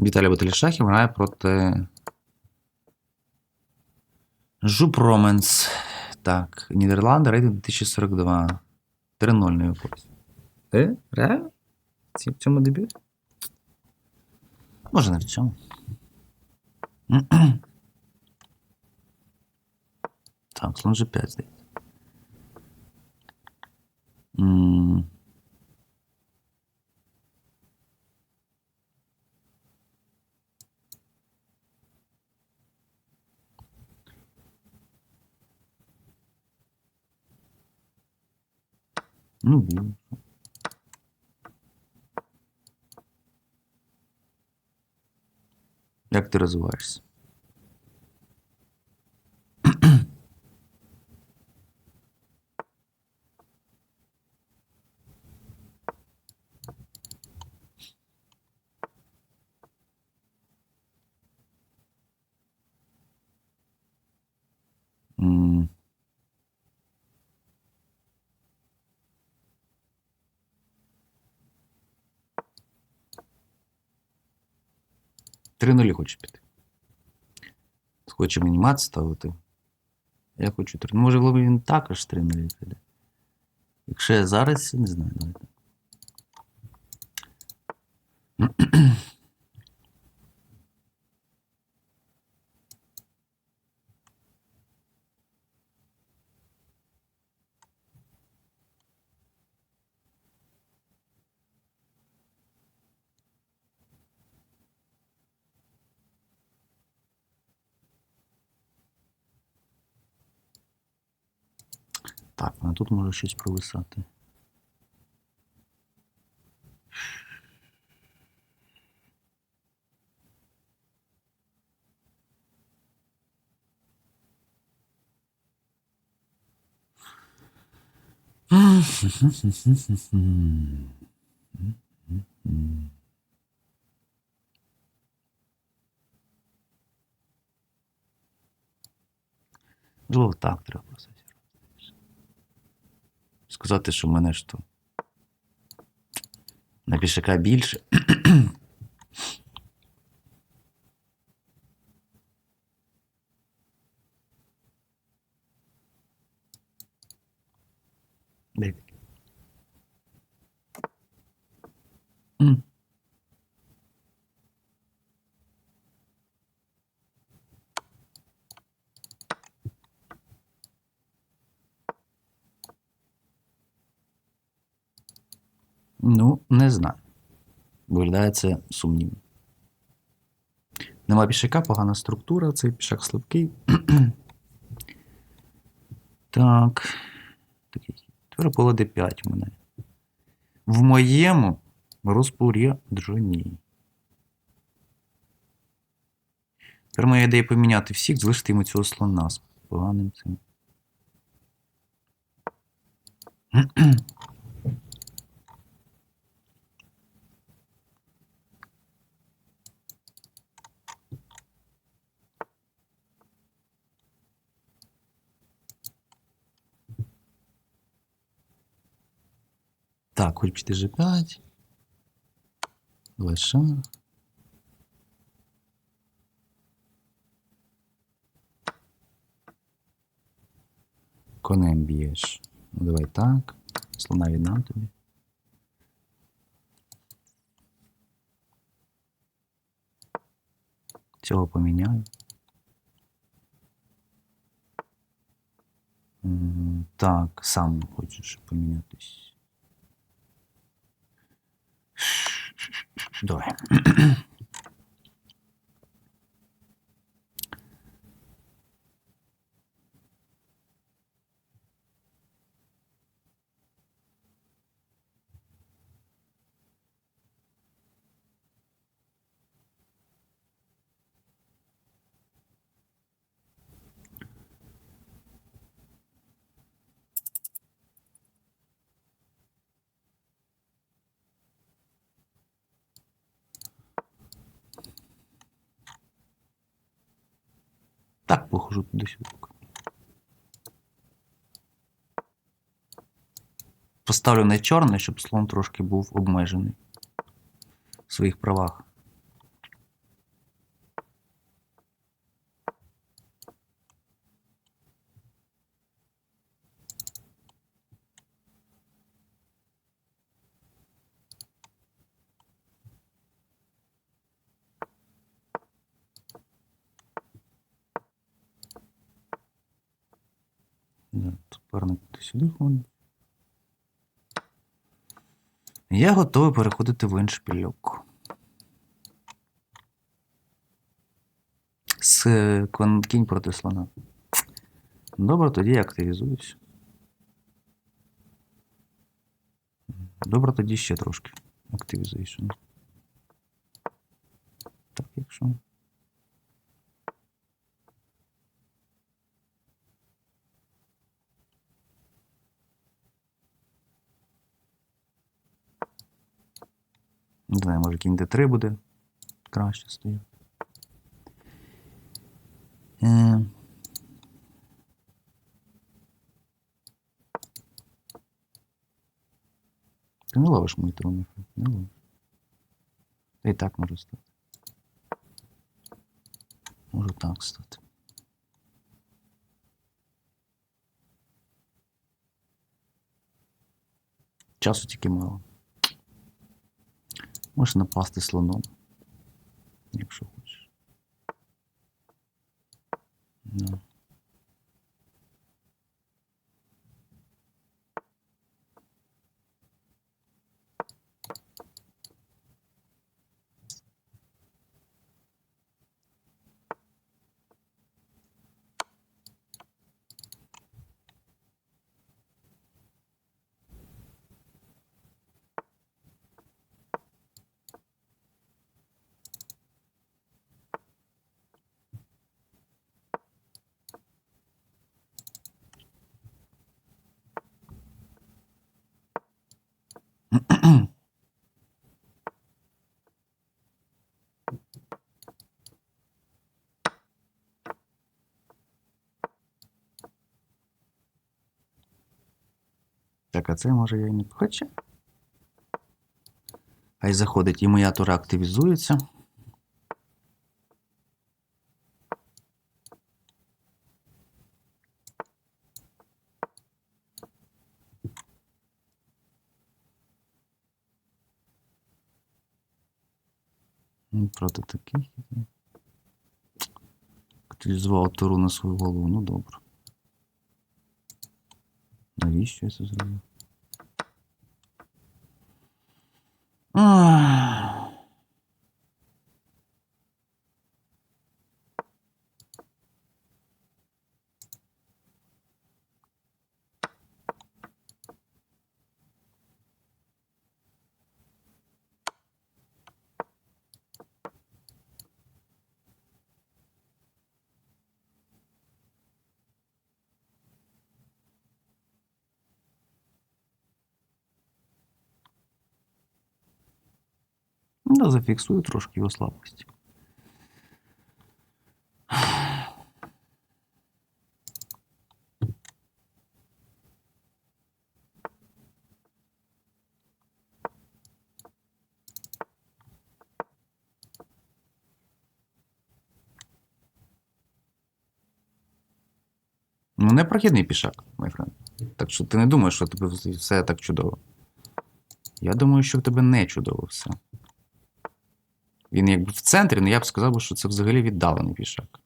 Віталій Баталішахів грає проти. Жупроменс. Так, Нідерланди, рейтинг 2042. 3-0 на якось. Е? Реально? Ці- В цьому дебюті? Може, не в цьому. Так, слон G5, здається. Ну. Як ти розвиваєшся? 3-0 хочу піти. Хоче мені мат ставити. Я хочу 3. Ну, може, він також 3-0 піде. Якщо я зараз, не знаю, давайте. Так, ну тут може щось провисати. Можливо, так треба просто. Сказати, що мене ж то на пішака більше. Ну, не знаю. Виглядає це сумнівно. Нема пішака, погана структура, цей пішак слабкий. так. Тепер поле D5 у мене. В моєму розпорядженні. Тепер моя ідея поміняти всіх, залишити йому цього слона з поганим цим. Так, хоч піти G5. Давай шах. Конем б'єш. Ну, давай так. Слона віддам тобі. Цього поміняю. Так, сам хочеш помінятись. Давай. Так похожу туди-сюди. Поставлю на чорний, щоб слон трошки був обмежений в своїх правах. Суперник сюди ходить. Я готовий переходити в іншпільок. З е, кон- кінь проти слона. Добре, тоді я активізуюсь. Добре, тоді ще трошки. Activization. Так, якщо. Не знаю, може кінь D3 буде краще стояти. Е, Ти не ловиш мої трони, не ловиш. І так може стати. Може так стати. Часу тільки мало. Можеш напасти слоном. Якщо хочеш. Да. Так, а це може я і не хоче. Хай заходить і моя тура активізується. Ну, правда, таких. іде. звав туру на свою голову, ну добре. Навіщо я це зробив? Ах. Да, зафіксую трошки його слабкості. Ну, не прохідний пішак, мой френд. Так що ти не думаєш, що тобі все так чудово. Я думаю, що в тебе не чудово все. Він якби в центрі, але я б сказав, що це взагалі віддалений пішак.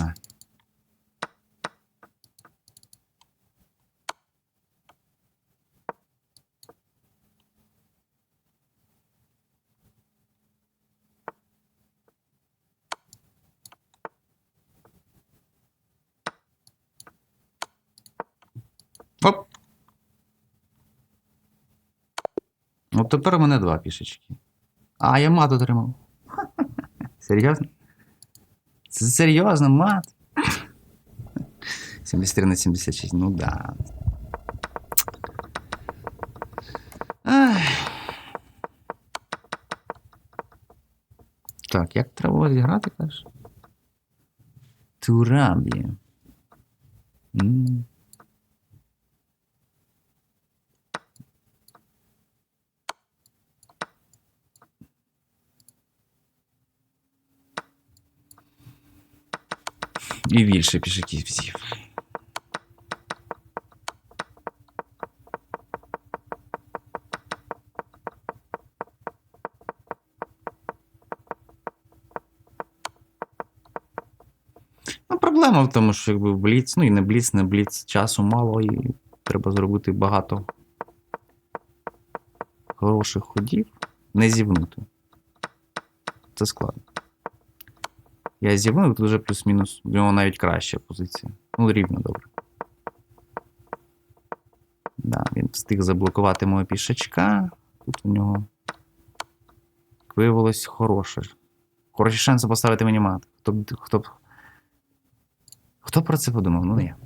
А. Оп. От тепер у мене два пішечки. А, я мат отримав. Серйозно? Це серйозно, мат? 73 на 76, ну да. Ах. Так, як треба зіграти, кажеш? Турабі. М. І більше пішиківців. Ну, Проблема в тому, що якби бліц, ну і не бліц, не бліц, часу мало і треба зробити багато хороших ходів, не зівнути. Це складно. Я зівнув, тут вже плюс-мінус. У нього навіть краща позиція. Ну, рівно добре. Да, він встиг заблокувати мого пішачка. Тут у нього виявилось хороше. Хороші шанси поставити мені мат. Хто, хто, хто про це подумав? Ну, я.